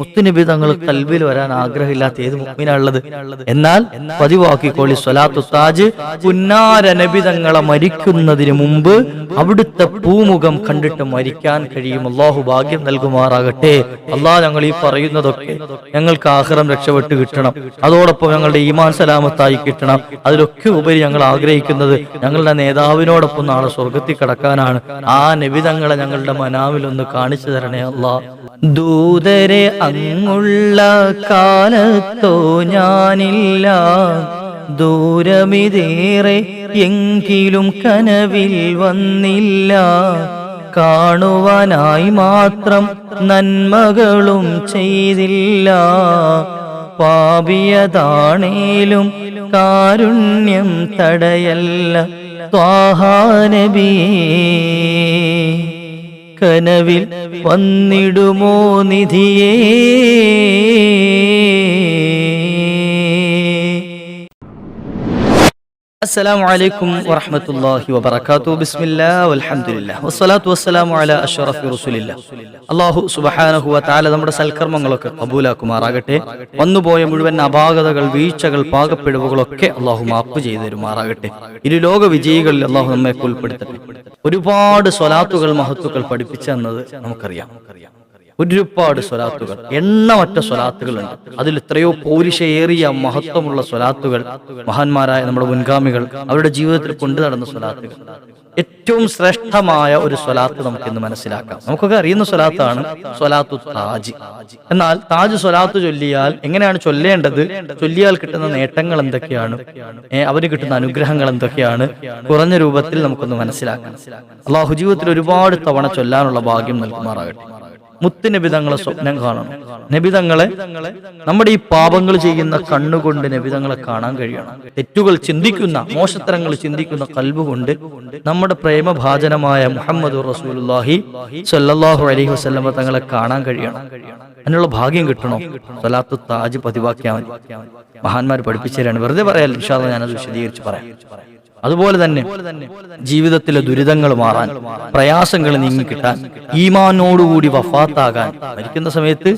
മുത്തുനബി തങ്ങൾ കൽവിൽ വരാൻ ആഗ്രഹമില്ലാത്ത ഏത് മുഗ്മിനുള്ളത് എന്നാൽ പതിവാക്കിക്കോളി സ്വലാത്തു താജ്. പുന്നാര നബി തങ്ങളെ മരിക്കുന്നതിന് മുമ്പ് അവിടുത്തെ പൂമുഖം കണ്ടിട്ട് മരിക്കാൻ കഴിയും. അള്ളാഹു ഭാഗ്യം നൽകുമാറാകട്ടെ. അള്ളാഹ് ഞങ്ങൾ ഈ പറയുന്നതൊക്കെ ഞങ്ങൾക്ക് ആഹ്റം രക്ഷപ്പെട്ട് കിട്ടണം. അതോടൊപ്പം ഞങ്ങളുടെ ഈമാൻ സലാമത്തായി കിട്ടണം. അതിലൊക്കെ ഉപരി ഞങ്ങൾ ആഗ്രഹിക്കുന്നത് ഞങ്ങളുടെ നേതാവിനോടൊപ്പം നാളെ സ്വർഗത്തിൽ കടക്കാനാണ്. ആ നബി തങ്ങളെ ഞങ്ങളുടെ മനാവിൽ ഒന്ന് കാണിച്ചു തരണേ അള്ളാഹ്. ദൂതരെ അങ്ങുള്ള കാലത്തോ ഞാനില്ല. ദൂരമിതേറെ എങ്കിലും കനവിൽ വന്നില്ല. കാണുവാനായി മാത്രം നന്മകളും ചെയ്തില്ല. പാപിയതാണേലും കാരുണ്യം തടയല്ല. ത്വാഹാനബിയേ കനവിൽ വന്നിടുമോ നിധിയേ? തആല നമ്മുടെ സൽക്കർമ്മങ്ങളൊക്കെ കബൂലാക്കുമാറാകട്ടെ. വന്നുപോയ മുഴുവൻ അപാകതകൾ വീഴ്ചകൾ പാകപ്പിഴവുകളൊക്കെ അള്ളാഹു മാപ്പ് ചെയ്തു തരുമാറാകട്ടെ. ഇരു ലോക വിജയികളിൽ അള്ളാഹു നമ്മെ ഉൾപ്പെടുത്തട്ടെ. ഒരുപാട് സ്വലാത്തുകൾ മഹത്തുക്കൾ പഠിപ്പിച്ചെന്നത് നമുക്കറിയാം. ഒരുപാട് സ്വലാത്തുകൾ. എണ്ണമറ്റ സ്വലാത്തുകളുണ്ട്. അതിൽ എത്രയോ പൗരുഷേറിയ മഹത്വമുള്ള സ്വലാത്തുകൾ മഹാന്മാരായ നമ്മുടെ മുൻഗാമികൾ അവരുടെ ജീവിതത്തിൽ കൊണ്ടു നടന്ന സ്വലാത്തുകൾ. ഏറ്റവും ശ്രേഷ്ഠമായ ഒരു സ്വലാത്ത് നമുക്ക് ഇന്ന് മനസ്സിലാക്കാം. നമുക്കൊക്കെ അറിയുന്ന സ്വലാത്താണ് സ്വലാത്തു താജ്. എന്നാൽ താജ് സ്വലാത്ത് ചൊല്ലിയാൽ എങ്ങനെയാണ് ചൊല്ലേണ്ടത്? ചൊല്ലിയാൽ കിട്ടുന്ന നേട്ടങ്ങൾ എന്തൊക്കെയാണ്? അവന് കിട്ടുന്ന അനുഗ്രഹങ്ങൾ എന്തൊക്കെയാണ്? കുറഞ്ഞ രൂപത്തിൽ നമുക്കൊന്ന് മനസ്സിലാക്കാം. അള്ളാഹു ജീവിതത്തിൽ ഒരുപാട് തവണ ചൊല്ലാനുള്ള ഭാഗ്യം നൽകുമാറാകട്ടെ. മുത്തുനബിതങ്ങളെ സ്വപ്നം കാണണം. നബിതങ്ങളെ നമ്മുടെ ഈ പാപങ്ങൾ ചെയ്യുന്ന കണ്ണുകൊണ്ട് നബിതങ്ങളെ കാണാൻ കഴിയണം. തെറ്റുകൾ ചിന്തിക്കുന്ന മോശത്തരങ്ങൾ ചിന്തിക്കുന്ന കൽബുകൊണ്ട് നമ്മുടെ പ്രേമഭാജനമായ മുഹമ്മദ് റസൂലുള്ളാഹി സല്ലാഹു അലൈഹി വസ്ലമ തങ്ങളെ കാണാൻ കഴിയണം. അതിനുള്ള ഭാഗ്യം കിട്ടണോ. സലാത്തു താജ് പതിവാക്കിയാൽ മഹാന്മാർ പഠിപ്പിച്ചു തരാണ് വെറുതെ പറയാൻ ഇൻഷാല്ല ഞാനത് വിശദീകരിച്ച് പറയാം. അതുപോലെ തന്നെ ജീവിതത്തിലെ ദുരിതങ്ങൾ മാറാൻ പ്രയാസങ്ങൾ നീങ്ങി കിട്ടാൻ ഈമാനോടുകൂടി വഫാത്താകാൻ മരിക്കുന്ന സമയത്ത്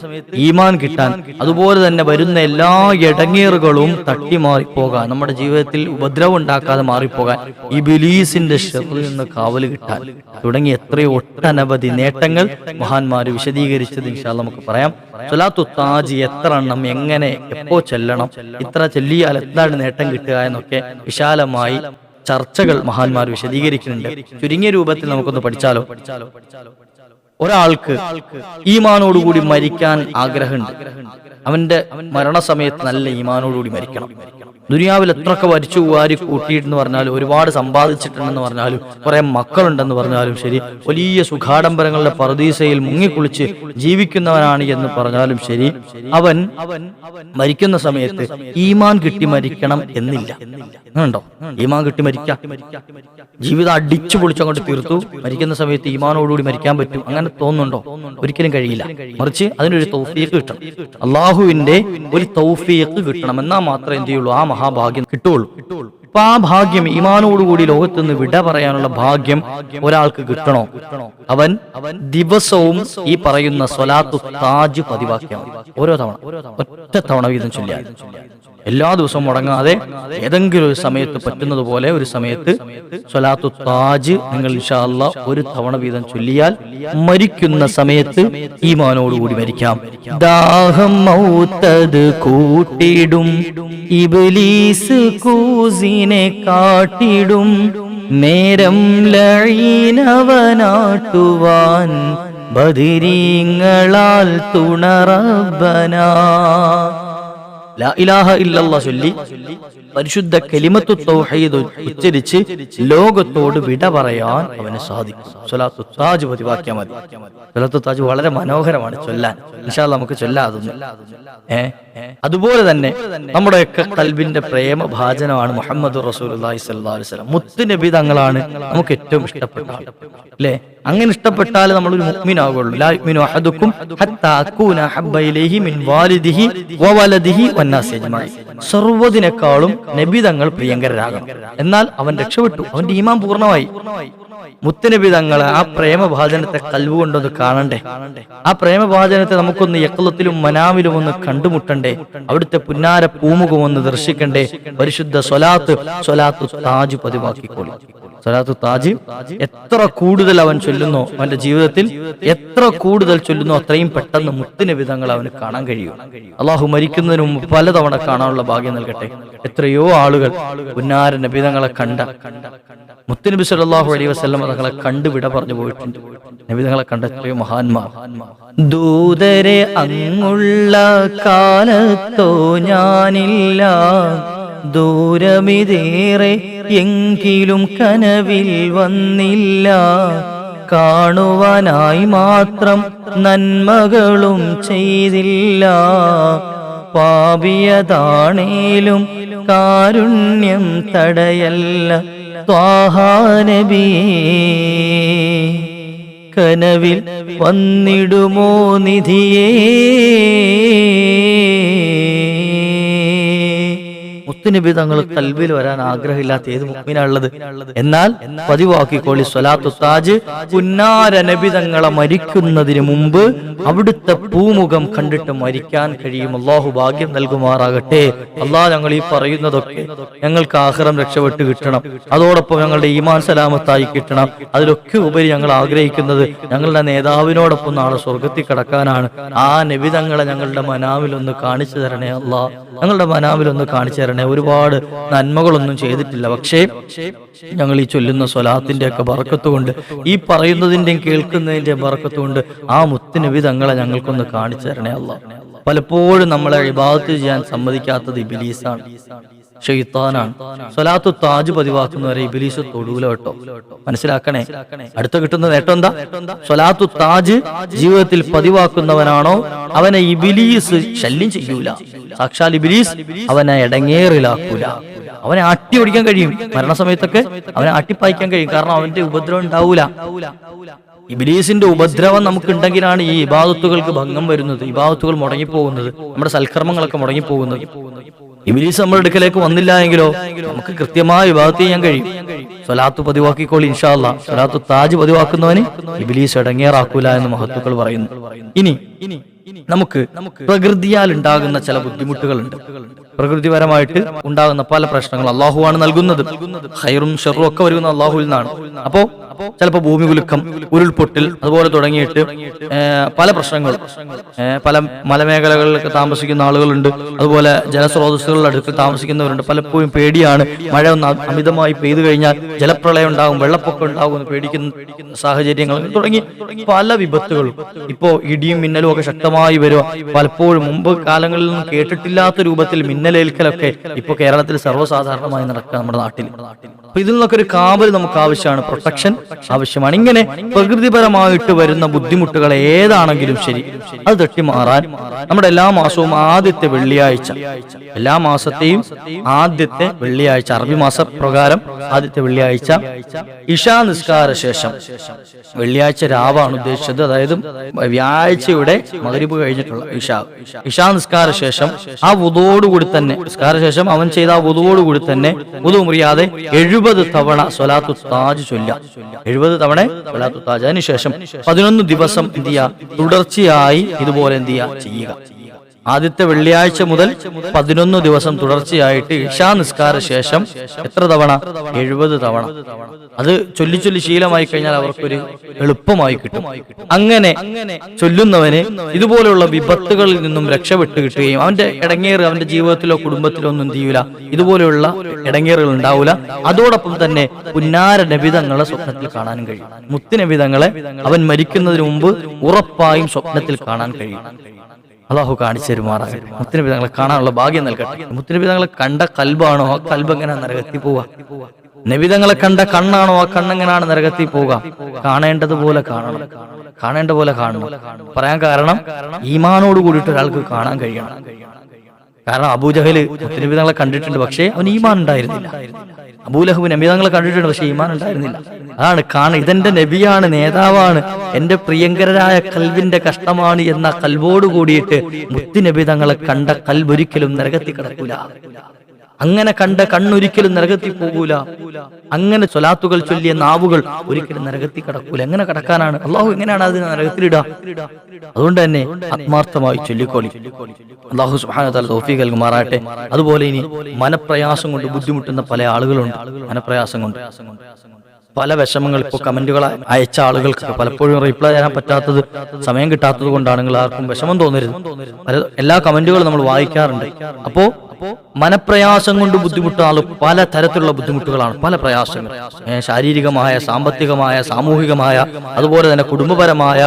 ഈമാൻ കിട്ടാൻ അതുപോലെ തന്നെ വരുന്ന എല്ലാ ഇടങ്ങേറുകളും തട്ടി മാറിപ്പോകാൻ നമ്മുടെ ജീവിതത്തിൽ ഉപദ്രവം ഉണ്ടാക്കാതെ മാറിപ്പോകാൻ ഈ ബിലീസിന്റെ ഷെറിൽ നിന്ന് കാവൽ കിട്ടാൻ തുടങ്ങി എത്രയോ ഒട്ടനവധി നേട്ടങ്ങൾ മഹാന്മാര് വിശദീകരിച്ചത് ഇൻഷാൽ നമുക്ക് പറയാം. സ്വലാത്തു താജി എത്ര എണ്ണം എങ്ങനെ എപ്പോ ചെല്ലണം ഇത്ര ചെല്ലിയാൽ എന്താണ് നേട്ടം കിട്ടുക എന്നൊക്കെ വിശാലമായി ചർച്ചകൾ മഹാന്മാർ വിശദീകരിക്കുന്നുണ്ട്. ചുരുങ്ങിയ രൂപത്തിൽ നമുക്കൊന്ന് പഠിച്ചാലോ? ഒരാൾക്ക് ഈമാനോടുകൂടി മരിക്കാൻ ആഗ്രഹമുണ്ട്. അവന്റെ മരണസമയത്ത് നല്ല ഈമാനോടുകൂടി മരിക്കണം. ദുനിയാവിൽ എത്രയൊക്കെ വരിച്ചു വാരി കൂട്ടിയിട്ടെന്ന് പറഞ്ഞാലും ഒരുപാട് സമ്പാദിച്ചിട്ടുണ്ടെന്ന് പറഞ്ഞാലും കുറെ മക്കളുണ്ടെന്ന് പറഞ്ഞാലും ശരി വലിയ സുഖാഡംബരങ്ങളുടെ പറദീസയിൽ മുങ്ങിക്കുളിച്ച് ജീവിക്കുന്നവനാണ് എന്ന് പറഞ്ഞാലും ശരി അവൻ മരിക്കുന്ന സമയത്ത് ഈമാൻ കിട്ടി മരിക്കണം എന്നില്ല. ഉണ്ടോ ഈമാൻ കിട്ടി മരിക്കാം. ജീവിതം അടിച്ചു പൊളിച്ചങ്ങോട്ട് തീർത്തു. മരിക്കുന്ന സമയത്ത് ഈമാനോടുകൂടി മരിക്കാൻ പറ്റും. അങ്ങനെ തോന്നുന്നുണ്ടോ? ഒരിക്കലും കഴിയില്ല. മറിച്ച് അതിനൊരു തൗഫീക്ക് കിട്ടണം. അള്ളാഹുവിന്റെ ഒരു തൗഫീക്ക് കിട്ടണം. എന്നാൽ മാത്രമേ എന്ത് ചെയ്യുള്ളൂ? ആ മഹാഭാഗ്യം കിട്ടുള്ളൂ അപ്പൊ ആ ഭാഗ്യം ഈമാനോടുകൂടി ലോകത്ത് നിന്ന് വിട പറയാനുള്ള ഭാഗ്യം ഒരാൾക്ക് കിട്ടണോ? അവൻ ദിവസവും ഈ പറയുന്ന സ്വലാത്തു താജ് പതിവാക്കിയാണ്. ഓരോ തവണ. ഒറ്റ തവണ വീതം ചൊല്ലിയാൽ. എല്ലാ ദിവസവും മുടങ്ങാതെ ഏതെങ്കിലും ഒരു സമയത്ത് പറ്റുന്നത് പോലെ ഒരു സമയത്ത് സ്വലാത്തു താജ് നിങ്ങൾ ഇൻഷാ അല്ലാ ഒരു തവണ വീതം ചൊല്ലിയാൽ മരിക്കുന്ന സമയത്ത് ഈമാനോടുകൂടി മരിക്കാം. ദാഹം മൗത്തത് കൂട്ടിടും ഇബലീസ് കൂസിനെ കാട്ടിടും നേരം ലഴീനവനാട്ടുവാൻ ബദിരീങ്ങളാൽ തുണറബനാ ഇലാഹ ഇല്ലല്ലാ ചൊല്ലി പരിശുദ്ധ കലിമത്തു ഉച്ചരിച്ച് ലോകത്തോട് വിട പറയാൻ അവന് സാധിക്കും. സ്വലാത്തു മതി. താജ് വളരെ മനോഹരമാണ് ചൊല്ലാൻ. അല്ലാ നമുക്ക് ചൊല്ലാതൊന്നും ഏ? അതുപോലെ തന്നെ നമ്മുടെയൊക്കെ കൽബിന്റെ പ്രേമ ഭാജനമാണ് മുഹമ്മദ് അലൈഹി വസല്ലം. മുത്ത് നബി തങ്ങളാണ് നമുക്ക് ഏറ്റവും ഇഷ്ടപ്പെട്ട അല്ലേ? അങ്ങനെ ഇഷ്ടപ്പെട്ടാൽ നമ്മൾ ഒരു യുഅ്മിനു അഹദുക്കും മിൻ വാലിദിഹി വവലദിഹി അജ്മഈൻ സർവതിനേക്കാളും നബിതങ്ങൾ പ്രിയങ്കരരാകണം എന്നാൽ അവൻ രക്ഷപ്പെട്ടു. അവന്റെ ഈമാൻ പൂർണമായി. മുത്തനബി തങ്ങളെ ആ പ്രേമഭാചനത്തെ കൽവുകൊണ്ടൊന്ന് കാണണ്ടേ? ആ പ്രേമഭാചനത്തെ നമുക്കൊന്ന് യക്കളത്തിലും മനാവിലും ഒന്ന് കണ്ടുമുട്ടണ്ടേ? അവിടുത്തെ പുന്നാര പൂമുഖം ഒന്ന് ദർശിക്കണ്ടേ? പരിശുദ്ധ സ്വലാത്ത് സ്വലാത്ത് താജ് പതിവാക്കിക്കോളി. സ്വലാത്തു താജ് എത്ര കൂടുതൽ അവൻ ചൊല്ലുന്നു അവന്റെ ജീവിതത്തിൽ എത്ര കൂടുതൽ ചൊല്ലുന്നു അത്രയും പെട്ടെന്ന് മുത്തുനബി തങ്ങൾ അവന് കാണാൻ കഴിയും. അള്ളാഹു മരിക്കുന്നതിന് മുമ്പ് പലതവണ കാണാനുള്ള ഭാഗ്യം നൽകട്ടെ. എത്രയോ ആളുകൾ ഉന്നാരന്റെ നബിതങ്ങളെ കണ്ട മുത്തുനബി സല്ലല്ലാഹു അലൈ വസ്ലം തങ്ങളെ കണ്ടു വിട പറഞ്ഞു പോയിട്ടുണ്ട്. നബിതങ്ങളെ കണ്ട എത്രയോ മഹാന്മാർ. ദൂതരെ അങ്ങുള്ള കാലത്തോ ഞാനില്ല. ദൂരമിതേറെ എങ്കിലും കനവിൽ വന്നില്ല. കാണുവാനായി മാത്രം നന്മകളും ചെയ്തില്ല. പാപിയതാണേലും കാരുണ്യം തടയല്ല. ത്വാഹാനബിയേ കനവിൽ വന്നിടുമോ നിധിയേ? മുത്തുനബി തങ്ങൾ കൽവിൽ വരാൻ ആഗ്രഹമില്ലാത്ത ഏത് മുഗ്മിനുള്ളത് എന്നാൽ പതിവാക്കിക്കോളി സ്വലാത്തു താജ് പുന്നാര നബി തങ്ങളെ മരിക്കുന്നതിന് മുമ്പ് അവിടുത്തെ പൂമുഖം കണ്ടിട്ട് മരിക്കാൻ കഴിയും. അള്ളാഹു ഭാഗ്യം നൽകുമാറാകട്ടെ. അള്ളാഹ് ഞങ്ങൾ ഈ പറയുന്നതൊക്കെ ഞങ്ങൾക്ക് ആഹ്റം രക്ഷപ്പെട്ട് കിട്ടണം. അതോടൊപ്പം ഞങ്ങളുടെ ഈമാൻ സലാമത്തായി കിട്ടണം. അതിലൊക്കെ ഉപരി ഞങ്ങൾ ആഗ്രഹിക്കുന്നത് ഞങ്ങളുടെ നേതാവിനോടൊപ്പം നാളെ സ്വർഗത്തിൽ കടക്കാനാണ്. ആ നബി തങ്ങളെ ഞങ്ങളുടെ മനാവിൽ ഒന്ന് കാണിച്ചു തരണേ അള്ളാഹ്. ഞങ്ങളുടെ മനാവിൽ ഒന്ന് കാണിച്ചു തരണേ. ഒരുപാട് നന്മകളൊന്നും ചെയ്തിട്ടില്ല. പക്ഷേ ഞങ്ങൾ ഈ ചൊല്ലുന്ന സ്വലാത്തിന്റെ ഒക്കെ വറക്കത്തുകൊണ്ട് ഈ പറയുന്നതിന്റെയും കേൾക്കുന്നതിന്റെയും വറക്കത്തുകൊണ്ട് ആ മുത്തുനബി തങ്ങളെ ഞങ്ങൾക്കൊന്ന് കാണിച്ചു തരണേ അല്ല പലപ്പോഴും നമ്മളെ ഇബാദത്ത് ചെയ്യാൻ സമ്മതിക്കാത്തത് ഇബിലീസാണ്. ഷെയ്ത്താനാണ് സ്വലാത്തു താജ് പതിവാക്കുന്നവരെ ഇബിലീസ് തൊടൂല കേട്ടോ. മനസ്സിലാക്കണേ? അടുത്ത കിട്ടുന്ന നേട്ടം എന്താ? സ്വലാത്തു താജ് ജീവിതത്തിൽ പതിവാക്കുന്നവനാണോ? അവനെ ഇബിലീസ് ശല്യം ചെയ്യൂല. സാക്ഷാൽ ഇബിലീസ് അവനെ ഇടങ്ങേറിലാക്കൂല അവനെ ആട്ടി ഓടിക്കാൻ കഴിയും. മരണസമയത്തൊക്കെ അവനെ ആട്ടിപ്പായിക്കാൻ കഴിയും. കാരണം അവന്റെ ഉപദ്രവം ഉണ്ടാവൂല. ഇബിലീസിന്റെ ഉപദ്രവം നമുക്ക് ഉണ്ടെങ്കിലാണ് ഈ ഇബാദത്തുകൾക്ക് ഭംഗം വരുന്നത്. ഇബാദത്തുകൾ മുടങ്ങിപ്പോകുന്നത്. നമ്മുടെ സൽക്കർമ്മങ്ങളൊക്കെ മുടങ്ങിപ്പോകുന്നത്. ഇബിലീസ് നമ്മുടെ അടുക്കലേക്ക് വന്നില്ല എങ്കിലോ നമുക്ക് കൃത്യമായ വിഭാഗത്ത് ചെയ്യാൻ കഴിയും. സ്വലാത്ത് പതിവാക്കിക്കോളി ഇൻഷാല്ല സ്വലാത്തു താജ് പതിവാക്കുന്നവന് ഇബിലീസ് ഇടങ്ങേറാക്കൂല എന്ന് മഹത്തുക്കൾ പറയുന്നു. ഇനി നമുക്ക് പ്രകൃതിയാൽ ഉണ്ടാകുന്ന ചില ബുദ്ധിമുട്ടുകളുണ്ട്. പ്രകൃതിപരമായിട്ട് ഉണ്ടാകുന്ന പല പ്രശ്നങ്ങൾ അള്ളാഹുവാണ് നൽകുന്നത്. ഹൈറും ഷെറും ഒക്കെ വരുന്ന അള്ളാഹുവിൽ നിന്നാണ്. അപ്പോ ചിലപ്പോൾ ഭൂമി കുലുക്കം ഉരുൾപൊട്ടൽ അതുപോലെ തുടങ്ങിയിട്ട് പല പ്രശ്നങ്ങൾ പല മലമേഖലകളിലൊക്കെ താമസിക്കുന്ന ആളുകളുണ്ട്. അതുപോലെ ജലസ്രോതസ്സുകളുടെ അടുത്ത് താമസിക്കുന്നവരുണ്ട്. പലപ്പോഴും പേടിയാണ്. മഴ ഒന്ന് അമിതമായി പെയ്തു കഴിഞ്ഞാൽ ജലപ്രളയം ഉണ്ടാകും വെള്ളപ്പൊക്കം ഉണ്ടാകും എന്ന് പേടിക്കുന്ന സാഹചര്യങ്ങൾ തുടങ്ങി പല വിപത്തുകളും. ഇപ്പോ ഇടിയും മിന്നലും ഒക്കെ ശക്തമായി വരുക. പലപ്പോഴും മുമ്പ് കാലങ്ങളിൽ നിന്നും കേട്ടിട്ടില്ലാത്ത രൂപത്തിൽ മിന്നലേൽക്കലൊക്കെ ഇപ്പൊ കേരളത്തിൽ സർവസാധാരണമായി നടക്കുക നമ്മുടെ നാട്ടിൽ. അപ്പൊ ഇതിൽ നിന്നൊക്കെ ഒരു കാവൽ നമുക്ക് ആവശ്യമാണ്. പ്രൊട്ടക്ഷൻ ആവശ്യമാണ്. ഇങ്ങനെ പ്രകൃതിപരമായിട്ട് വരുന്ന ബുദ്ധിമുട്ടുകൾ ഏതാണെങ്കിലും ശരി അത് തട്ടി മാറാൻ നമ്മുടെ എല്ലാ മാസവും ആദ്യത്തെ വെള്ളിയാഴ്ച. എല്ലാ മാസത്തെയും ആദ്യത്തെ വെള്ളിയാഴ്ച അറബി മാസ പ്രകാരം ആദ്യത്തെ വെള്ളിയാഴ്ച ഇഷാ നിസ്കാര ശേഷം. വെള്ളിയാഴ്ച രാവാണ് ഉദ്ദേശിച്ചത്. അതായത് വ്യാഴ്ചയുടെ മകരിപ്പ് കഴിഞ്ഞിട്ടുള്ള ഇഷാ. ഇഷാ നിസ്കാര ശേഷം ആ വുതോടുകൂടി തന്നെ നിസ്കാര ശേഷം അവൻ ചെയ്ത ആ വുതോടുകൂടി തന്നെ വുതു മുറിയാതെ എഴുപത് തവണ സ്വലാത്തു താജ് ചൊല്ല എഴുപത് തവണ അതിനുശേഷം പതിനൊന്ന് ദിവസം എന്ത് ചെയ്യുക? തുടർച്ചയായി ഇതുപോലെ എന്ത് ചെയ്യുക? ചെയ്യുക. ആദ്യത്തെ വെള്ളിയാഴ്ച മുതൽ പതിനൊന്ന് ദിവസം തുടർച്ചയായിട്ട് ഇഷാ നിസ്കാര ശേഷം എത്ര തവണ? എഴുപത് തവണ. അത് ചൊല്ലി ചൊല്ലി ശീലമായി കഴിഞ്ഞാൽ അവർക്കൊരു എളുപ്പമായി കിട്ടും. അങ്ങനെ ചൊല്ലുന്നവന് ഇതുപോലെയുള്ള വിപത്തുകളിൽ നിന്നും രക്ഷപ്പെട്ട് കിട്ടുകയും അവന്റെ ഇടങ്ങേറ് അവന്റെ ജീവിതത്തിലോ കുടുംബത്തിലോ ഒന്നും ചെയ്യൂല. ഇതുപോലെയുള്ള ഇടങ്ങേറുകൾ ഉണ്ടാവൂല. അതോടൊപ്പം തന്നെ പുന്നാര നബിതങ്ങളെ സ്വപ്നത്തിൽ കാണാനും കഴിയും. മുത്ത് നബിതങ്ങളെ അവൻ മരിക്കുന്നതിന് മുമ്പ് ഉറപ്പായും സ്വപ്നത്തിൽ കാണാൻ കഴിയും. അള്ളാഹു കാണിച്ചു തരുമാറാകട്ടെ. മുത്തനബി തങ്ങളെ കാണാനുള്ള ഭാഗ്യം നൽകട്ടെ. മുത്തനബി തങ്ങളെ കണ്ട കൽബാണോ? ആ കൽബ് എങ്ങനെ നരകത്തി പോവുക? നബിതങ്ങളെ കണ്ട കണ്ണാണോ? ആ കണ്ണെങ്ങനാണ് നരകത്തി പോവുക? കാണേണ്ടതുപോലെ കാണണം. കാണേണ്ട പോലെ കാണണം. പറയാൻ കാരണം ഈമാനോട് കൂടിയിട്ട് ഒരാൾക്ക് കാണാൻ കഴിയണം. കാരണം അബൂജഹൽ മുത്തനബി തങ്ങളെ കണ്ടിട്ടുണ്ട്. പക്ഷേ അവൻ ഈമാൻ ഉണ്ടായിരുന്നില്ല. അബൂലഹബ് നബി കണ്ടിട്ടുണ്ട് പക്ഷെ ഈമാൻ ഉണ്ടായിരുന്നില്ല. അതാണ് കാണ ഇതെന്റെ നബിയാണ് നേതാവാണ്. എന്റെ പ്രിയങ്കരരായ കൽവിന്റെ കഷ്ടമാണ് എന്ന കൽവോട് കൂടിയിട്ട് മുത്തി നബി തങ്ങളെ കണ്ട കൽവൊരിക്കലും നരകത്തി കിടക്കൂല. അങ്ങനെ കണ്ട കണ്ണൊരിക്കലും നരകത്തി പോകൂല. അങ്ങനെ സ്വലാത്തുകൾ ചൊല്ലിയ നാവുകൾ ഒരിക്കലും നരകത്തി കടക്കൂല. എങ്ങനെ കടക്കാനാണ്? അള്ളാഹു എങ്ങനെയാണ് അതിന് നരകത്തിലിടുക? അതുകൊണ്ട് തന്നെ ആത്മാർത്ഥമായി ചൊല്ലിക്കോളി. അള്ളാഹു സുഹാനത്താൽ തൗഫീഖ് നൽകുമാറാട്ടെ അതുപോലെ ഇനി മനപ്രയാസം കൊണ്ട് ബുദ്ധിമുട്ടുന്ന പല ആളുകളുണ്ട്. മനപ്രയാസം കൊണ്ട്. പല വിഷമങ്ങൾ ഇപ്പോൾ കമന്റുകൾ അയച്ച ആളുകൾക്ക് പലപ്പോഴും റിപ്ലൈ ചെയ്യാൻ പറ്റാത്തത് സമയം കിട്ടാത്തത് കൊണ്ടാണെങ്കിൽ ആർക്കും വിഷമം തോന്നരുത്. എല്ലാ കമന്റുകളും നമ്മൾ വായിക്കാറുണ്ട്. അപ്പോ മനപ്രയാസം കൊണ്ട് ബുദ്ധിമുട്ടുന്ന പല തരത്തിലുള്ള ബുദ്ധിമുട്ടുകളാണ് പല പ്രയാസങ്ങൾ. ശാരീരികമായ സാമ്പത്തികമായ സാമൂഹികമായ അതുപോലെ തന്നെ കുടുംബപരമായ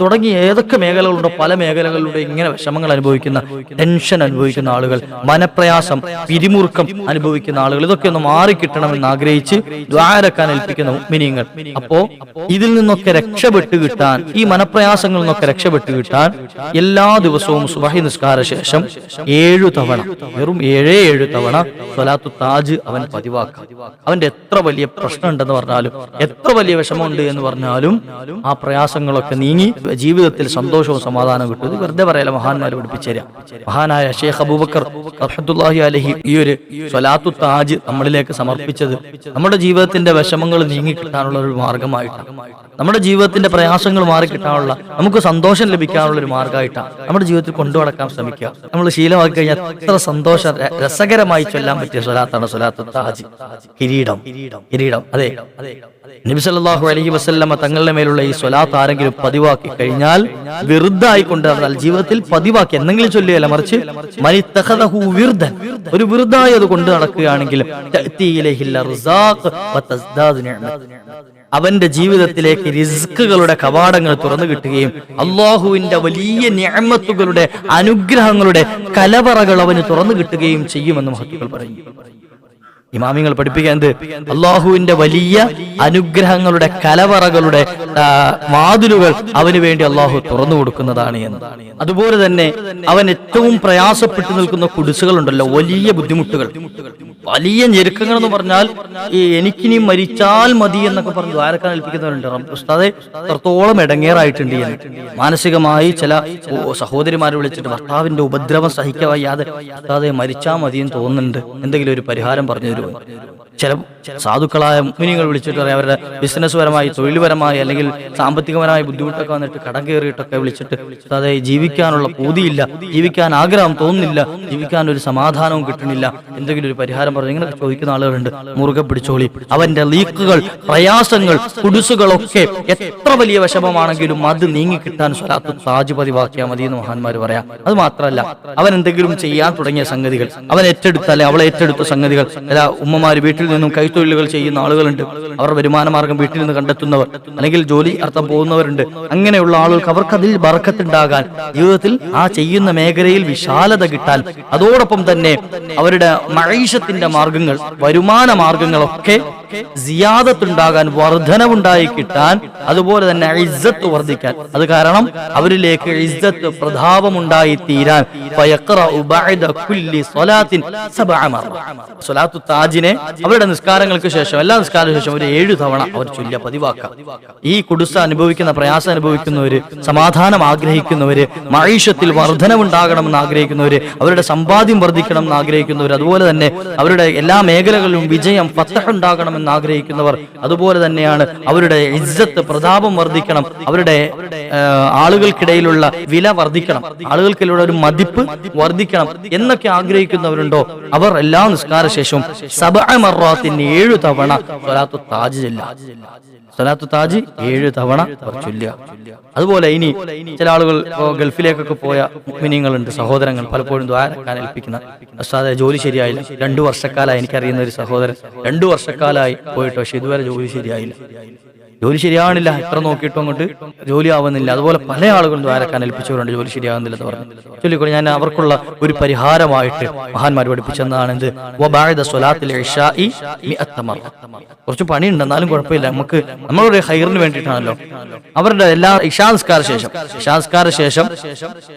തുടങ്ങി ഏതൊക്കെ മേഖലകളുണ്ടോ പല മേഖലകളിലൂടെ ഇങ്ങനെ വിഷമങ്ങൾ അനുഭവിക്കുന്ന ടെൻഷൻ അനുഭവിക്കുന്ന ആളുകൾ മനപ്രയാസം പിരിമുറുക്കം അനുഭവിക്കുന്ന ആളുകൾ ഇതൊക്കെ ഒന്ന് മാറിക്കിട്ടണമെന്ന് ആഗ്രഹിച്ച് ദ്വാരക്കാൻ ഏൽപ്പിക്കുന്ന മിനിങ്ങൾ അപ്പോ ഇതിൽ നിന്നൊക്കെ രക്ഷപ്പെട്ട് കിട്ടാൻ ഈ മനപ്രയാസങ്ങളിൽ നിന്നൊക്കെ രക്ഷപ്പെട്ട് കിട്ടാൻ എല്ലാ ദിവസവും സുബഹി നിസ്കാര ശേഷം ഏഴു തവണ വെറും ഏഴേ ഏഴ് തവണ സ്വലാത്തു താജ് അവൻ പതിവാക്കാം. അവന്റെ എത്ര വലിയ പ്രശ്നം ഉണ്ടെന്ന് പറഞ്ഞാലും എത്ര വലിയ വിഷമമുണ്ട് എന്ന് പറഞ്ഞാലും ആ പ്രയാസങ്ങളൊക്കെ നീങ്ങി ജീവിതത്തിൽ സന്തോഷവും സമാധാനവും കിട്ടും. വെറുതെ പറയല മഹാന്മാർ പഠിപ്പിച്ചേരാ മഹാനായ ഷേഖ് അബൂബക്കർ റഹ്മത്തുള്ളാഹി അലഹി ഈ ഒരു സ്വലാത്തു താജ് നമ്മളിലേക്ക് സമർപ്പിച്ചത് നമ്മുടെ ജീവിതത്തിന്റെ വിഷമങ്ങൾ നീങ്ങി കിട്ടാനുള്ള ഒരു മാർഗമായിട്ടാണ്. നമ്മുടെ ജീവിതത്തിന്റെ പ്രയാസങ്ങൾ മാറി കിട്ടാനുള്ള നമുക്ക് സന്തോഷം ലഭിക്കാനുള്ള ഒരു മാർഗമായിട്ടാണ് നമ്മുടെ ജീവിതത്തിൽ കൊണ്ടുനടക്കാൻ ശ്രമിക്കുക. നമ്മൾ ശീലമാക്കി കഴിഞ്ഞാൽ എത്ര സന്തോഷ രസകരമായി ചൊല്ലാൻ പറ്റിയ സ്വലാത്താണ് സ്വലാത്ത് താജി കിരീടം കിരീടം അതെ. നബി അലഹി അലൈഹി വസല്ലമ തങ്ങളുടെ മേലുള്ള ഈ സ്വലാത്ത് ആരെങ്കിലും പതിവാക്കി കഴിഞ്ഞാൽ വെറുതായി കൊണ്ടുവന്നാൽ ജീവിതത്തിൽ പതിവാക്കി എന്തെങ്കിലും ചൊല്ലുകയല്ല മറിച്ച് ഒരു വെറുതായി അത് കൊണ്ടു നടക്കുകയാണെങ്കിൽ അവന്റെ ജീവിതത്തിലേക്ക് റിസ്കുകളുടെ കവാടങ്ങൾ തുറന്നു കിട്ടുകയും അള്ളാഹുവിന്റെ വലിയ ഞാമത്തുകളുടെ അനുഗ്രഹങ്ങളുടെ കലവറകൾ അവന് തുറന്നു കിട്ടുകയും ചെയ്യുമെന്ന് മഹത്തുക്കൾ പറയും. ഇമാമിങ്ങൾ പഠിപ്പിക്കുന്നത് അള്ളാഹുവിന്റെ വലിയ അനുഗ്രഹങ്ങളുടെ കലവറകളുടെ വാതിലുകൾ അവന് വേണ്ടി അള്ളാഹു തുറന്നു കൊടുക്കുന്നതാണ് എന്ന്. അതുപോലെ തന്നെ അവൻ ഏറ്റവും പ്രയാസപ്പെട്ടു നിൽക്കുന്ന കുടിസുകളുണ്ടല്ലോ വലിയ ബുദ്ധിമുട്ടുകൾ. വലിയ ഞെരുക്കങ്ങൾ എന്ന് പറഞ്ഞാൽ ഈ എനിക്കിനി മരിച്ചാൽ മതി എന്നൊക്കെ പറഞ്ഞ് ദ്വാരക്കാൻ ഏൽപ്പിക്കുന്നവരുണ്ട്. ഉസ്താദെ എത്രത്തോളം ഇടങ്ങേറായിട്ടുണ്ട് മാനസികമായി ചില സഹോദരിമാരെ വിളിച്ചിട്ട് ഭർത്താവിന്റെ ഉപദ്രവം സഹിക്കാൻ വയ്യാതെ ഉസ്താദെ മരിച്ചാൽ മതി എന്ന് തോന്നുന്നുണ്ട്. എന്തെങ്കിലും ഒരു പരിഹാരം പറഞ്ഞു തരുമോ? ചില സാധുക്കളായ മുനികൾ വിളിച്ചിട്ട് പറയാം അവരുടെ ബിസിനസ് പരമായി തൊഴിൽപരമായി അല്ലെങ്കിൽ സാമ്പത്തികപരമായി ബുദ്ധിമുട്ടൊക്കെ വന്നിട്ട് കടം കയറിയിട്ടൊക്കെ വിളിച്ചിട്ട് അതെ ജീവിക്കാനുള്ള പൂതിയില്ല ജീവിക്കാൻ ആഗ്രഹം തോന്നുന്നില്ല ജീവിക്കാൻ ഒരു സമാധാനവും കിട്ടുന്നില്ല എന്തെങ്കിലും ഒരു പരിഹാരം പറഞ്ഞു. ഇങ്ങനെ ചോദിക്കുന്ന ആളുകളുണ്ട്. മുറുകെ പിടിച്ചോളി. അവന്റെ ലീക്കുകൾ പ്രയാസങ്ങൾ കുടുസുകളൊക്കെ എത്ര വലിയ വിഷമമാണെങ്കിലും അത് നീങ്ങി കിട്ടാൻ സ്വലാത്ത് താജ് പതിവാക്കിയാൽ മതി എന്ന് മഹാന്മാർ പറയാം. അത് മാത്രമല്ല അവൻ എന്തെങ്കിലും ചെയ്യാൻ തുടങ്ങിയ സംഗതികൾ അവൻ ഏറ്റെടുത്ത അല്ലെ അവളെ ഏറ്റെടുത്ത സംഗതികൾ. അല്ല ഉമ്മമാര് വീട്ടിൽ നിന്നും കൈത്തൊഴിലുകൾ ചെയ്യുന്ന ആളുകളുണ്ട്. അവർ വരുമാനമാർഗം വീട്ടിൽ നിന്ന് കണ്ടെത്തുന്നവർ അല്ലെങ്കിൽ ജോലി അർത്ഥം പോകുന്നവരുണ്ട്. അങ്ങനെയുള്ള ആളുകൾക്ക് അവർക്ക് അതിൽ ബറക്കത്തുണ്ടാകാൻ ജീവിതത്തിൽ ആ ചെയ്യുന്ന മേഖലയിൽ വിശാലത കിട്ടാൻ അതോടൊപ്പം തന്നെ അവരുടെ മഴീഷത്തിന്റെ മാർഗങ്ങൾ വരുമാന മാർഗങ്ങളൊക്കെ സിയാദത്തുണ്ടാകാൻ വർധനവുണ്ടായി കിട്ടാൻ അതുപോലെ തന്നെ ഇസ്സത്ത് വർദ്ധിക്കാൻ അത് കാരണം അവരിലേക്ക് ഇസ്സത്ത് പ്രതാപമുണ്ടായി തീരാൻ. സ്വലാത്തു താജിനെ അവരുടെ നിസ്കാരങ്ങൾക്ക് ശേഷം എല്ലാ നിസ്കാരങ്ങൾക്ക് ശേഷം ഒരു ഏഴു തവണ അവർ ചൊല്ലിയ പതിവാക്കാം ഈ കുടുസ അനുഭവിക്കുന്ന പ്രയാസം അനുഭവിക്കുന്നവര് സമാധാനം ആഗ്രഹിക്കുന്നവര് മഴീഷത്തിൽ വർധനവുണ്ടാകണമെന്ന് ആഗ്രഹിക്കുന്നവര് അവരുടെ സമ്പാദ്യം വർദ്ധിക്കണം എന്ന് ആഗ്രഹിക്കുന്നവർ അതുപോലെ തന്നെ അവരുടെ എല്ലാ മേഖലകളിലും വിജയം ഫത്തഹ് ഉണ്ടാകണമെന്ന് ആഗ്രഹിക്കുന്നവർ അതുപോലെ തന്നെയാണ് അവരുടെ ഇജ്ജത്ത് പ്രതാപം വർദ്ധിക്കണം അവരുടെ ആളുകൾക്കിടയിലുള്ള വില വർദ്ധിക്കണം ആളുകൾക്കിടയിലുള്ള ഒരു മതിപ്പ് വർദ്ധിക്കണം എന്നൊക്കെ ആഗ്രഹിക്കുന്നവരുണ്ടോ? അവർ എല്ലാ നിസ്കാര ശേഷവും സബഅ മറാത്തിന് ഏഴു തവണ സ്വലാത്തു താജ് ചെല്ലുക. സ്വലാത്തു താജ് ഏഴ് തവണ അതുപോലെ ഇനി ചില ആളുകൾ ഗൾഫിലേക്കൊക്കെ പോയ മിനിങ്ങളുണ്ട് സഹോദരങ്ങൾ പലപ്പോഴും ദ്വാരക്കാൻ ഏൽപ്പിക്കുന്ന. ഉസ്താദെ ജോലി ശരിയായില്ല. രണ്ടു വർഷക്കാലായി എനിക്കറിയുന്ന ഒരു സഹോദരൻ. രണ്ടു വർഷക്കാലായി പോയിട്ട് പക്ഷെ ഇതുവരെ ജോലി ശരിയായില്ല. ജോലി ശരിയാവണില്ല. എത്ര നോക്കിയിട്ടും അങ്ങോട്ട് ജോലി ആവുന്നില്ല. അതുപോലെ പല ആളുകളും ദ്വാരക്കാൻ ഏൽപ്പിച്ചവരുണ്ട് ജോലി ശരിയാവുന്നില്ല എന്ന് പറഞ്ഞു. ചൊല്ലിക്കൊണ്ട് ഞാൻ അവർക്കുള്ള ഒരു പരിഹാരമായിട്ട് മഹാന്മാർ പഠിപ്പിച്ചെന്നാണ് മറ. കുറച്ച് പണിയുണ്ട് എന്നാലും കുഴപ്പമില്ല. നമുക്ക് നമ്മളുടെ ഹൈറിന് വേണ്ടിയിട്ടാണല്ലോ. അവരുടെ എല്ലാ ഇഷാസ്കാര ശേഷം ഇഷാസ്കാര ശേഷം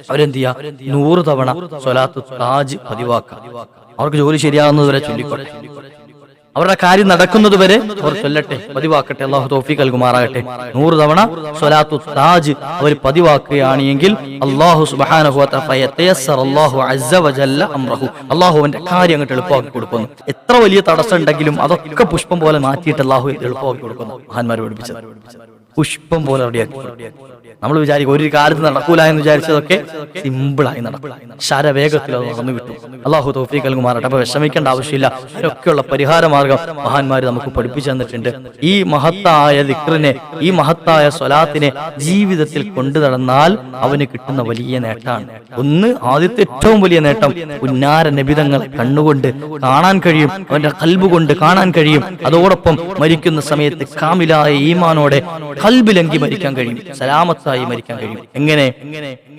അവരെന്ത് ചെയ്യാ? നൂറ് തവണ സ്വലാത്ത് താജ് പതിവാക്കുക. അവർക്ക് ജോലി ശരിയാകുന്നതുവരെ ചൊല്ലിക്കോട്ടെ അവരുടെ കാര്യം നടക്കുന്നത് വരെ അവർ ചൊല്ലട്ടെ പതിവാക്കട്ടെ. അള്ളാഹു തോഫിക്ക് നൽകുമാറാകട്ടെ. നൂറ് തവണ സ്വലാത്തു താജ് അവർ പതിവാക്കുകയാണ് എങ്കിൽ അള്ളാഹു സുബാനഹു അള്ളാഹു അവന്റെ കാര്യം അങ്ങോട്ട് എളുപ്പമാക്കി കൊടുക്കുന്നു. എത്ര വലിയ തടസ്സം ഉണ്ടെങ്കിലും അതൊക്കെ പുഷ്പം പോലെ മാറ്റിയിട്ട് അള്ളാഹു എളുപ്പമാക്കി കൊടുക്കുന്നു. മഹാന്മാരെ പഠിപ്പിച്ചത് പുഷ്പം പോലെ റെഡിയാക്കി നമ്മൾ വിചാരിക്കും ഒരു കാലത്ത് നടക്കൂല എന്ന് വിചാരിച്ചതൊക്കെ സിമ്പിളായി നടക്കും. ശരവേഗത്തിൽ അത് നടന്നു കിട്ടും. അള്ളാഹു തോഫീക്ക് നൽകുമാറട്ടെ അപ്പൊ വിഷമിക്കേണ്ട ആവശ്യമില്ല. അതിനൊക്കെയുള്ള പരിഹാര മാർഗം മഹാന്മാർ നമുക്ക് പഠിപ്പിച്ചു തന്നിട്ടുണ്ട്. ഈ മഹത്തായ ദിക്റിനെ ഈ മഹത്തായ സ്വലാത്തിനെ ജീവിതത്തിൽ കൊണ്ടു നടന്നാൽ അവന് കിട്ടുന്ന വലിയ നേട്ടമാണ്. ഒന്ന് ആദ്യത്തെ ഏറ്റവും വലിയ നേട്ടം ഉന്നാര നിബിതങ്ങൾ കണ്ണുകൊണ്ട് കാണാൻ കഴിയും. അവന്റെ കൽബ് കൊണ്ട് കാണാൻ കഴിയും. അതോടൊപ്പം മരിക്കുന്ന സമയത്ത് കാമിലായ ഈമാനോടെ കൽബിലങ്കി മരിക്കാൻ കഴിയും. സലാമത്തായി മരിക്കാൻ കഴിയും. എങ്ങനെ?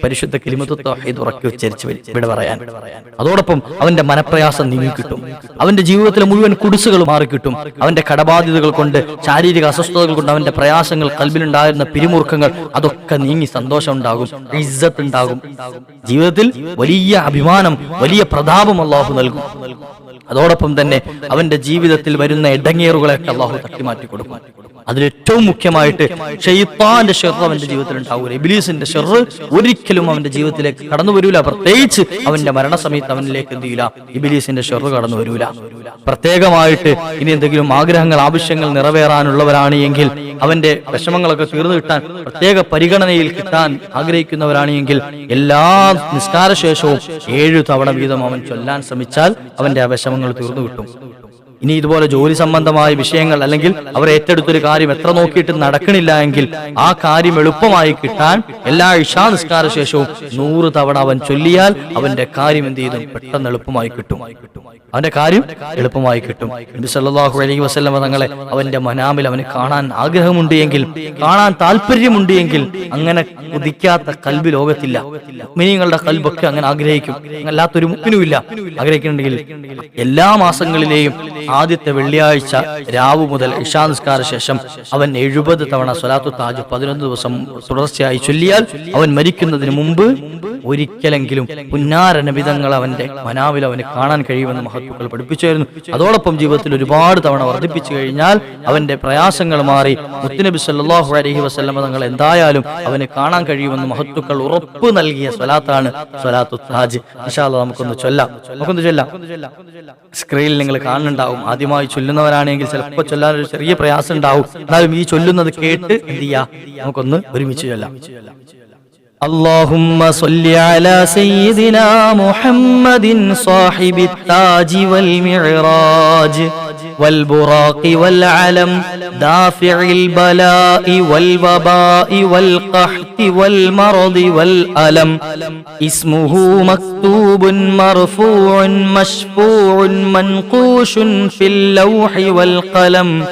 പരിശുദ്ധ കിലിമത്വഹീദ് ഉറക്കി ഉച്ചരിച്ച് ഇവിടെ പറയാൻ. അതോടൊപ്പം അവന്റെ മനപ്രയാസം നീങ്ങി കിട്ടും. അവന്റെ ജീവിതത്തിലെ മുഴുവൻ കുടിസുകൾ മാറിക്കിട്ടും അവന്റെ കടബാധ്യതകൾ കൊണ്ട് ശാരീരിക അസ്വസ്ഥതകൾ കൊണ്ട് അവന്റെ പ്രയാസങ്ങൾ കൽബിലുണ്ടായിരുന്ന പിരിമുറുക്കങ്ങൾ അതൊക്കെ നീങ്ങി സന്തോഷം ഉണ്ടാകും ഇജ്ജത്ത് ഉണ്ടാകും. ജീവിതത്തിൽ വലിയ അഭിമാനം വലിയ പ്രതാപം അള്ളാഹു നൽകും. അതോടൊപ്പം തന്നെ അവന്റെ ജീവിതത്തിൽ വരുന്ന ഇടങ്ങേറുകളെയൊക്കെ അള്ളാഹു തട്ടിമാറ്റി കൊടുക്കും അതിലേറ്റവും മുഖ്യമായിട്ട് ഷെയ്ത്താന്റെ ഷെറ് അവന്റെ ജീവിതത്തിൽ ഉണ്ടാവൂല. ഇബിലീസിന്റെ ഷെറ് ഒരിക്കലും അവന്റെ ജീവിതത്തിലേക്ക് കടന്നു വരൂല. പ്രത്യേകിച്ച് അവന്റെ മരണസമയത്ത് അവനിലേക്ക് എന്ത് ചെയ്യൂല? ഇബിലീസിന്റെ ഷെറ് കടന്നു വരൂല. പ്രത്യേകമായിട്ട് ഇനി എന്തെങ്കിലും ആഗ്രഹങ്ങൾ ആവശ്യങ്ങൾ നിറവേറാനുള്ളവരാണ് എങ്കിൽ അവന്റെ വിഷമങ്ങളൊക്കെ തീർന്നു കിട്ടാൻ പ്രത്യേക പരിഗണനയിൽ കിട്ടാൻ ആഗ്രഹിക്കുന്നവരാണ് എങ്കിൽ എല്ലാ നിസ്കാരശേഷവും ഏഴു തവണ വീതം അവൻ ചൊല്ലാൻ ശ്രമിച്ചാൽ അവന്റെ ആ വിഷമങ്ങൾ തീർന്നു കിട്ടും. ഇനി ഇതുപോലെ ജോലി സംബന്ധമായ വിഷയങ്ങൾ അല്ലെങ്കിൽ അവർ ഏറ്റെടുത്തൊരു കാര്യം എത്ര നോക്കിയിട്ട് നടക്കണില്ല എങ്കിൽ ആ കാര്യം എളുപ്പമായി കിട്ടാൻ എല്ലാ ഇഷാ നിസ്കാര ശേഷവും നൂറ് തവണ അവൻ ചൊല്ലിയാൽ അവന്റെ കാര്യം എന്ത് ചെയ്തു പെട്ടെന്ന് എളുപ്പമായി കിട്ടും. അവന്റെ കാര്യം എളുപ്പമായി കിട്ടും. നബി സല്ലല്ലാഹു അലൈഹി വസല്ലമ തങ്ങളെ അവന്റെ മനാമിൽ അവന് കാണാൻ ആഗ്രഹമുണ്ട് എങ്കിൽ കാണാൻ താല്പര്യമുണ്ട് എങ്കിൽ അങ്ങനെ ഉദിക്കാത്ത കൽബ് ലോകത്തില്ല. മിനിങ്ങളുടെ കൽബൊക്കെ അങ്ങനെ ആഗ്രഹിക്കും. അല്ലാത്തൊരു മുക്കിനുമില്ല ആഗ്രഹിക്കുന്നുണ്ടെങ്കിൽ എല്ലാ മാസങ്ങളിലെയും ആദ്യത്തെ വെള്ളിയാഴ്ച രാവു മുതൽ ഇഷാ നിസ്കാര ശേഷം അവൻ എഴുപത് തവണ സ്വലാത്തു താജ് പതിനൊന്ന് ദിവസം തുടർച്ചയായി ചൊല്ലിയാൽ അവൻ മരിക്കുന്നതിന് മുമ്പ് ഒരിക്കലെങ്കിലും പുന്നാരനവിധങ്ങൾ അവന്റെ മനാവിൽ അവന് കാണാൻ കഴിയുമെന്ന് മഹത്വക്കൾ പഠിപ്പിച്ചായിരുന്നു അതോടൊപ്പം ജീവിതത്തിൽ ഒരുപാട് തവണ വർദ്ധിപ്പിച്ചു കഴിഞ്ഞാൽ അവന്റെ പ്രയാസങ്ങൾ മാറി മുത്തുനബി സല്ലാഹു അലഹി വസ്ലമ തങ്ങൾ എന്തായാലും അവന് കാണാൻ കഴിയുമെന്ന് മഹത്വക്കൾ ഉറപ്പ് നൽകിയ സ്വലാത്താണ് സ്വലാത്തു താജ്. നമുക്കൊന്ന് ചൊല്ലാം. നമുക്കൊന്ന് ചൊല്ലാം. സ്ക്രീനിൽ നിങ്ങൾ കാണുന്നുണ്ടാവും. ആദ്യമായി ചൊല്ലുന്നവരാണെങ്കിൽ ചിലപ്പോൾ ചൊല്ലാൻ ഒരു ചെറിയ പ്രയാസം ഉണ്ടാവും എന്നാലും ഈ ചൊല്ലുന്നത് കേട്ട് എന്ത് ചെയ്യാ നമുക്കൊന്ന് ഒരുമിച്ച് ചൊല്ലാം اللهم صل على سيدنا محمد صاحب التاج والمعراج والبراق والعلم دافع البلاء والوباء والقحط والمرض والألم. اسمه مكتوب مرفوع مشفوع منقوش في اللوح والقلم.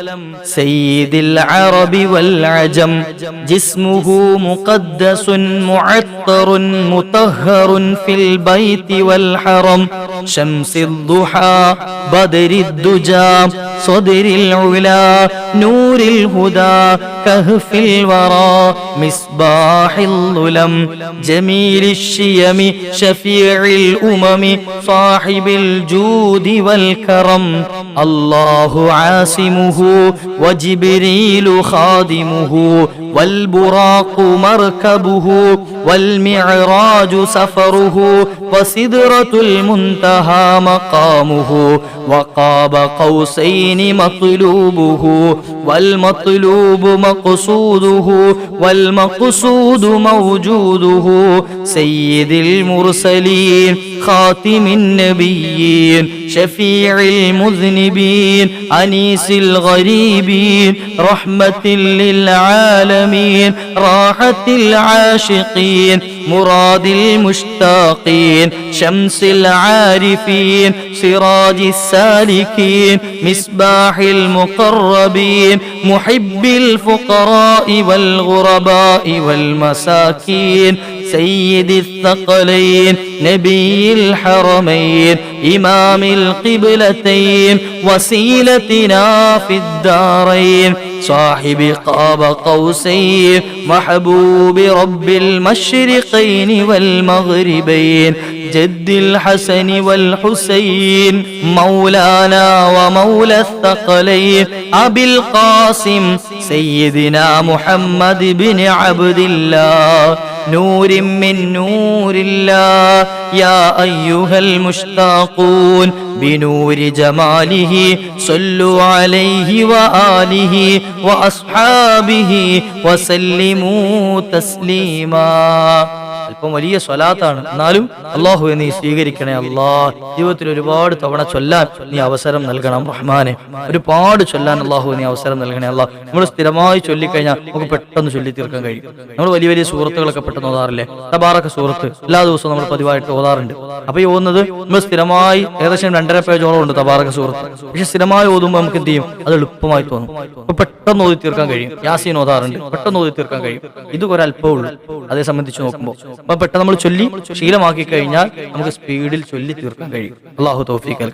سيد العرب والعجم جسمه مقدس معطر مطهر في البيت والحرم. شمس الضحى بدر الدجى 감사합니다. صدر العلا نور الهدى كهف الورى مصباح الظلم جميل الشيم شفيع الأمم صاحب الجود والكرم الله عاصمه وجبريل خادمه والبراق مركبه والمعراج سفره وسدرة المنتهى مقامه وقاب قوسين مطلوبه والمطلوب مقصوده والمقصود موجوده. سيد المرسلين خاتم النبيين. شفيع المذنبين أنيس الغريبين رحمة للعالمين راحة العاشقين مراد المشتاقين شمس العارفين سراج السالكين مصباح المقربين محب الفقراء والغرباء والمساكين. سيد الثقلين نبي الحرمين إمام القبلتين وسيلتنا في الدارين. صاحب قاب قوسين محبوب رب المشرقين والمغربين. جد الحسن والحسين مولانا ومولى الثقلين. أبي القاسم سيدنا محمد بن عبد الله. نور من نور الله. يا أيها المشتاقون بنور جماله صلوا عليه وآله وأصحابه وسلموا تسليما. അല്പം വലിയ സ്വലാത്താണ്. എന്നാലും അള്ളാഹു നീ സ്വീകരിക്കണേ അള്ളാഹ് ജീവിതത്തിൽ ഒരുപാട് തവണ ചൊല്ലാൻ നീ അവസരം നൽകണം റഹ്മാനെ. ഒരുപാട് ചൊല്ലാൻ അള്ളാഹു നീ അവസരം നൽകണേ അള്ളാഹ് നമ്മൾ സ്ഥിരമായി ചൊല്ലിക്കഴിഞ്ഞാൽ നമുക്ക് പെട്ടെന്ന് ചൊല്ലി തീർക്കാൻ കഴിയും. നമ്മൾ വലിയ വലിയ സുഹൃത്തുക്കളൊക്കെ പെട്ടെന്ന് ഓതാറില്ലേ? തബാറൊക്കെ സുഹൃത്ത്. എല്ലാ ദിവസവും നമ്മൾ പതിവായിട്ട് ഓതാറുണ്ട്. അപ്പൊ ഈ ഓതുന്നത് നമ്മൾ സ്ഥിരമായി ഏകദേശം രണ്ടര പേജോളം ഉണ്ട് തബാറൊക്കെ സുഹൃത്ത്. പക്ഷെ സ്ഥിരമായി ഓതുമ്പോൾ നമുക്ക് എന്ത് ചെയ്യും? അത് എളുപ്പമായി തോന്നും. അപ്പൊ പെട്ടെന്ന് ഓതി തീർക്കാൻ കഴിയും. യാസീൻ ഓതാറുണ്ട്. പെട്ടെന്ന് ഓതി തീർക്കാൻ കഴിയും ഇത് ഒരല്പമുള്ളൂ അതേ സംബന്ധിച്ച് നോക്കുമ്പോൾ. അപ്പൊ പെട്ടെന്ന് നമ്മൾ ചൊല്ലി ശീലമാക്കി കഴിഞ്ഞാൽ നമുക്ക് സ്പീഡിൽ ചൊല്ലി തീർക്കാൻ കഴിയും. അള്ളാഹു തോഫിക്കൽ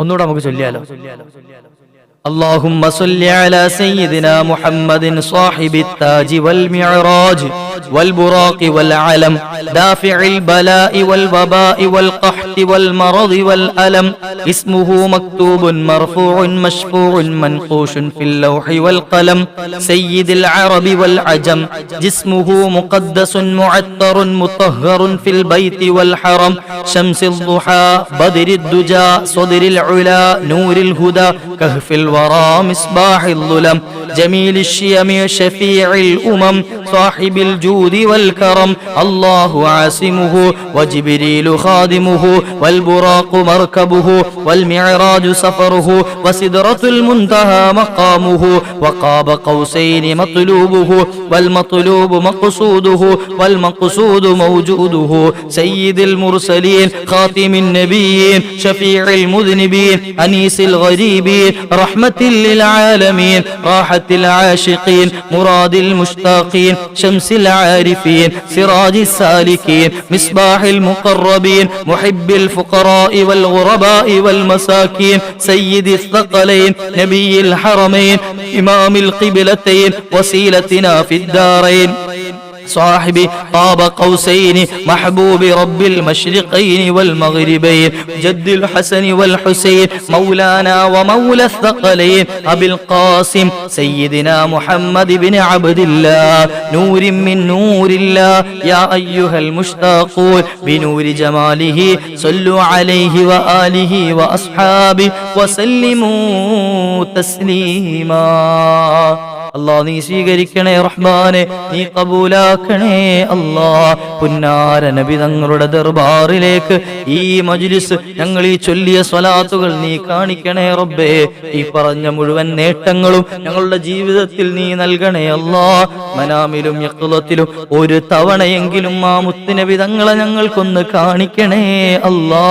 ഒന്നുകൂടെ നമുക്ക് ചൊല്ലിയാലോ? اللهم صل على سيدنا محمد صاحب التاج والمعراج والبراق والعلم دافع البلاء والوباء والقحط والمرض والألم. اسمه مكتوب مرفوع مشفوع منقوش في اللوح والقلم. سيد العرب والعجم جسمه مقدس معطر مطهر في البيت والحرم. شمس الضحى بدر الدجى صدر العلا نور الهدى كهف الورى مصباح الظلم جميل الشيم شفيع الأمم صاحب الجود والكرم الله عاصمه وجبريل خادمه والبراق مركبه والمعراج سفره وسدرة المنتهى مقامه وقاب قوسين مطلوبه والمطلوب مقصوده والمقصود موجوده سيد المرسلين خاتم النبيين شفيع المذنبين أنيس الغريبين رحمة للعالمين راحة العاشقين مراد المشتاقين شمس العارفين سراج السالكين مصباح المقربين محب الفقراء والغرباء والمساكين سيد الثقلين نبي الحرمين إمام القبلتين وسيلتنا في الدارين. صاحب قاب قوسين محبوب رب المشرقين والمغربين جد الحسن والحسين مولانا ومولى الثقلين أبي القاسم سيدنا محمد بن عبد الله نور من نور الله يا أيها المشتاقون بنور جماله صلوا عليه وآله وأصحابه وسلموا تسليما. അല്ലാ നീ സ്വീകരിക്കണേ റഹ്മാനെ നീ കബൂലാക്കണേ അല്ലാ പുന്നാര നബി തങ്ങളുടെ ദർബാറിലേക്ക് ഈ മജ്ലിസ് ഞങ്ങൾ ഈ ചൊല്ലിയ സ്വലാത്തുകൾ നീ കാണിക്കണേ റബ്ബേ. ഈ പറഞ്ഞ മുഴുവൻ നേട്ടങ്ങളും ഞങ്ങളുടെ ജീവിതത്തിൽ നീ നൽകണേ അല്ലാ മനാമിലും യക്കുലത്തിലും ഒരു തവണയെങ്കിലും ആ മുത്തുനബി തങ്ങളെ ഞങ്ങൾക്കൊന്ന് കാണിക്കണേ അല്ലാ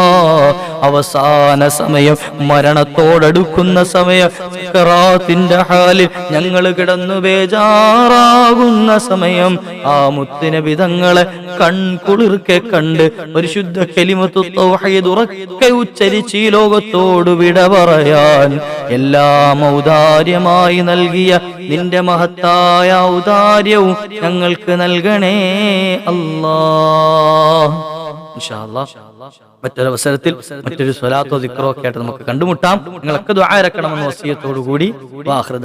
അവസാന സമയം മരണത്തോടടുക്കുന്ന സമയം സക്കറാത്തിന്റെ ഹാലിൽ ഞങ്ങൾ കിടന്നു ബേജാറാകുന്ന സമയം ആ മുത്തുനബി തങ്ങളെ കൺകുളിർക്കെ കണ്ട് പരിശുദ്ധ കലിമത്തു തൗഹീദ് ഉറക്കെ ഉച്ചരിച്ച് ഈ ലോകത്തോട് വിട പറയാൻ എല്ലാം ഔദാര്യമായി നൽകിയ നിന്റെ മഹത്തായ ഔദാര്യവും ഞങ്ങൾക്ക് നൽകണേ അല്ലാ ഇൻഷാ അല്ലാ. മറ്റൊരവസരത്തിൽ മറ്റൊരു സ്വലാത്തോ ദിക്റോ ഒക്കെ ആയിട്ട് നമുക്ക് കണ്ടുമുട്ടാം. നിങ്ങളൊക്കെ ദ്വാരക്കണമെന്ന വസീയത്തോടു കൂടി വാഹൃദ്